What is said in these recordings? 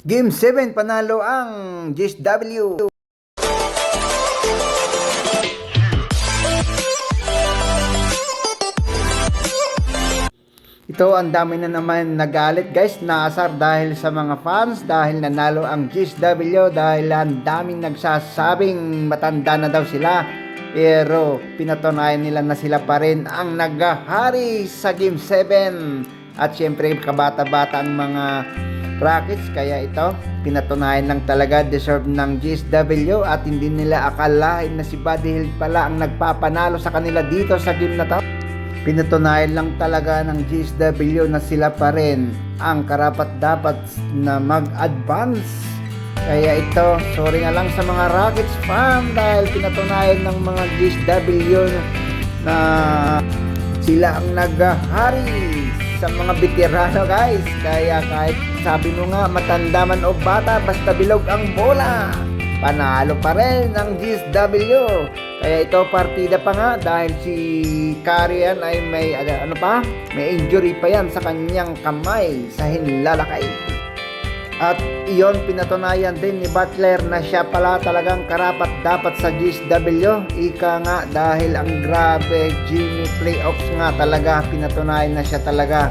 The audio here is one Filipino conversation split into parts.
Game 7 panalo ang GSW. Ito ang dami na naman nagalit guys, naasar dahil sa mga fans dahil nanalo ang GSW dahil ang daming nagsasabing matanda na daw sila. Pero pinatunayan nila na sila pa rin ang nagahari sa Game 7. At syempre kabata-bata ang mga Rockets kaya ito pinatunayan lang talaga deserve ng GSW at hindi nila akalain na si Buddy Hill pala ang nagpapanalo sa kanila dito sa game na to. Pinatunayan lang talaga ng GSW na sila pa rin ang karapat dapat na mag-advance. Kaya ito, sorry na lang sa mga Rockets fan dahil pinatunayan ng mga GSW na sila ang naghahari sa mga veterano guys. Kaya kahit sabi mo nga matanda man o bata basta bilog ang bola. Panalo pa rin ang GSW. Kaya ito partida pa nga dahil si Karian ay may ano pa? May injury pa yan sa kanyang kamay sa hinlalakay. At iyon pinatunayan din ni Butler na siya pala talagang karapat dapat sa GSW. Ika nga dahil ang grabe Jimmy playoffs nga talaga pinatunayan na siya talaga.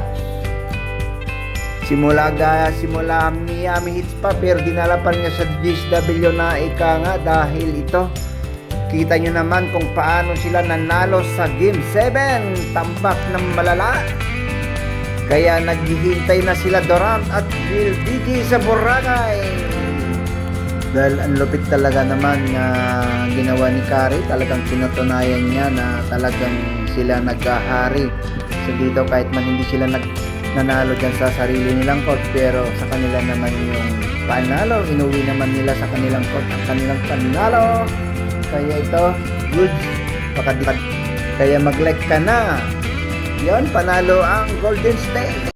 Simula gaya simula Miami Heat pa pero dinala niya sa GSW na ika nga dahil ito Kita nyo naman kung paano sila nanalo sa Game 7. Tambak ng malala. Kaya naghihintay na sila Durant at Will Digi sa Boracay. Dahil ang lupit talaga naman na ginawa ni Kari, talagang pinatunayan niya na talagang sila nagkahari. So dito kahit man hindi sila nag nanalo dyan sa sarili nilang court pero sa kanila naman yung panalo inuwi naman nila sa kanilang court ang kanilang panalo kaya ito good Pakadipad. kaya mag like ka na yon panalo ang Golden State